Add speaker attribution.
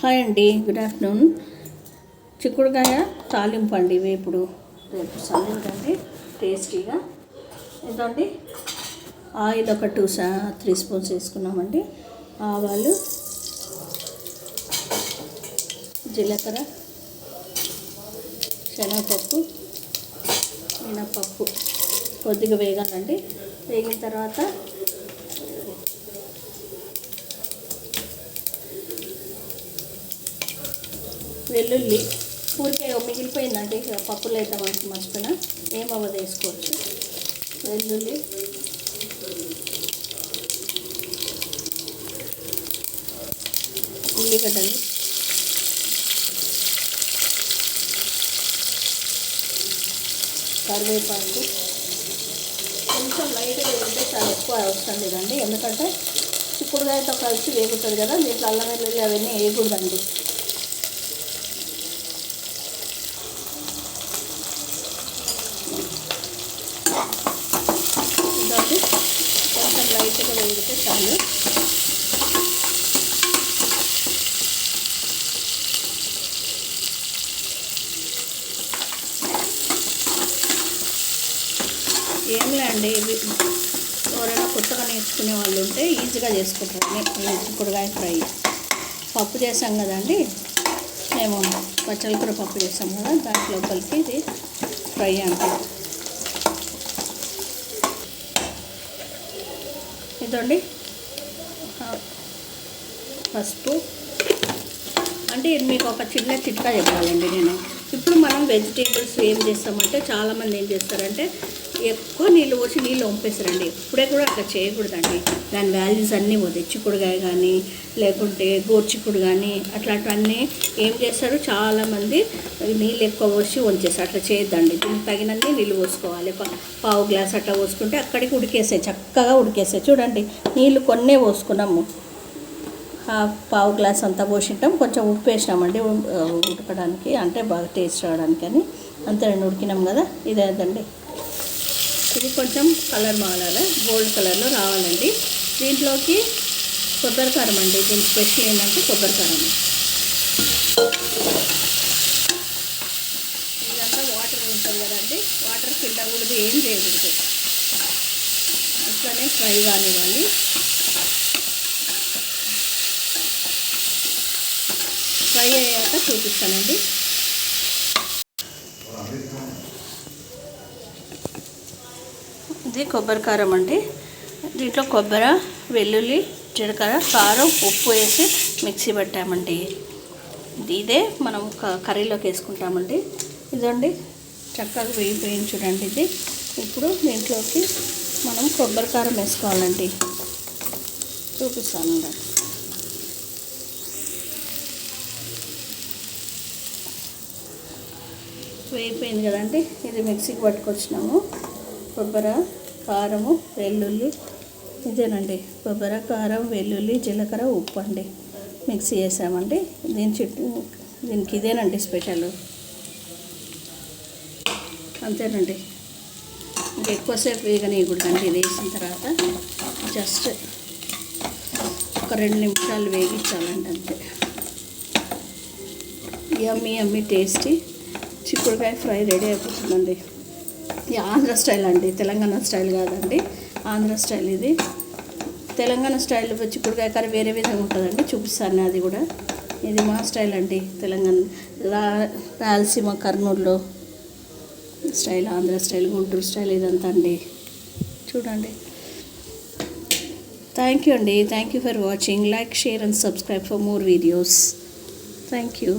Speaker 1: Hi అండి good afternoon. చిక్కుడుకాయ తాలింపు అండి వేపుడు రేపు చల్లిందండి టేస్టీగా. ఇదండి ఆయిల్ ఒక టూ సా త్రీ స్పూన్స్ వేసుకున్నామండి. ఆవాలు జీలకర్ర శనగపప్పు మినపప్పు. కొద్దిగా వేగాలండి. వేగిన తర్వాత వెల్లుల్లి ఊరికే మిగిలిపోయిందండి ఇక పప్పులు అయితే మనకి మర్చిపోయినా. ఏమవ్వదు వేసుకోవచ్చు వెల్లుల్లి. ఉల్లిగడ్డలు. కరివేపాకు. కొంచెం లైట్గా వేస్తే చాలా ఎక్కువ అవసరం లేదండి. ఎందుకంటే చిక్కుడుగాయతో కలిసి వేగుతుంది కదా దీంట్లో అల్లం వెల్లుల్లి అవన్నీ వేయకూడదండి ఇదండి కొంచెం లైట్గా వేస్తాను చాలు ఇవి ఎవరైనా కొత్తగా నేర్చుకునే వాళ్ళు ఉంటే ఈజీగా చేసుకుంటారు. ఈ ఫ్రై. పప్పు చేసాం కదండి మేము పచ్చలకూర పప్పు చేసాం కదా దాంట్లో కలిపి ఇది ఫ్రై అంటే ఇదండి పసుపు. అంటే ఇది మీకు ఒక చిన్న చిట్కా చెప్పాలండి నేను. ఇప్పుడు మనం వెజిటేబుల్స్ ఏం చేస్తామంటే చాలామంది ఏం చేస్తారంటే ఎక్కువ నీళ్ళు పోసి నీళ్ళు వంపేస్తారండి. ఇప్పుడే కూడా అట్లా చేయకూడదండి. దాని వాల్యూస్ అన్నీ పోతాయి చిక్కుడుకాయ కానీ లేకుంటే గోర్చిక్కుడు కానీ అట్లాంటివన్నీ ఏం చేస్తారు? చాలామంది నీళ్ళు ఎక్కువ పోసి వంచేస్తారు. అట్లా చేయొద్దండి. దీనికి తగినన్ని నీళ్ళు పోసుకోవాలి. ఒక పావు గ్లాస్ అట్లా పోసుకుంటే అక్కడికి ఉడికేస్తాయి. చక్కగా ఉడికేస్తాయి. చూడండి నీళ్ళు కొన్నే పోసుకున్నాము. పావు గ్లాస్ అంతా పోసింటాం కొంచెం ఉప్పు వేసినామండి ఉడకడానికి అంటే బాగా టేస్ట్ రావడానికి అని. అంతే ఉడికినాం కదా ఇదేదండి ఇది కొంచెం కలర్ మారాలి గోల్డ్ కలర్లో రావాలండి. దీంట్లోకి కొబ్బరి కారం అండి దీని స్పెషల్ ఏంటంటే కొబ్బరి కారం ఇదంతా వాటర్ ఉంటుంది కదండి వాటర్ పిండకూడదు ఏం చేయకూడదు. అట్లనే ఫ్రై కానివ్వాలి ఫ్రై అయ్యాక చూపిస్తానండి. ఇది కొబ్బరి కారం అండి. దీంట్లో కొబ్బరి వెల్లుల్లి జీలకర్ర కారం ఉప్పు వేసి మిక్సీ పెట్టామండి. ఇదే మనం క- కర్రీలోకి వేసుకుంటామండి. ఇదండి చక్కగా వేయిపోయింది చూడండి ఇది. ఇప్పుడు దీంట్లోకి మనం కొబ్బరి కారం వేసుకోవాలండి. చూపిస్తానండి. వేగిపోయింది కదండి ఇది మిక్సీకి పట్టుకొచ్చినాము. కొబ్బరి కారము వెల్లుల్లి. ఇదేనండి. కొబ్బరి కారం వెల్లుల్లి జీలకర్ర ఉప్పు అండి. మిక్సీ చేసామండి. దీని చుట్టూ దీనికి ఇదేనండి స్పెషల్. అంతేనండి. ఇంకా ఎక్కువసేపు వేగనీయకూడదండి ఇది వేసిన తర్వాత. జస్ట్ ఒక రెండు నిమిషాలు వేగించాలండి అంతే. Yummy yummy tasty. చిక్కుడుకాయ ఫ్రై రెడీ అయిపోతుందండి. ఇది ఆంధ్ర స్టైల్ అండి తెలంగాణ స్టైల్ కాదండి. ఆంధ్ర స్టైల్ ఇది. తెలంగాణ స్టైల్ చిక్కుడుకాయ కర్రీ వేరే విధంగా ఉంటుందండి చూపిస్తాను అది కూడా. ఇది మా స్టైల్ అండి తెలంగాణ. రా రాయలసీమ కర్నూలులో style Andhra style Guntur style ఇదంతా అండి. చూడండి. థ్యాంక్ యూ అండి. Thank you for watching like share and subscribe for more videos thank you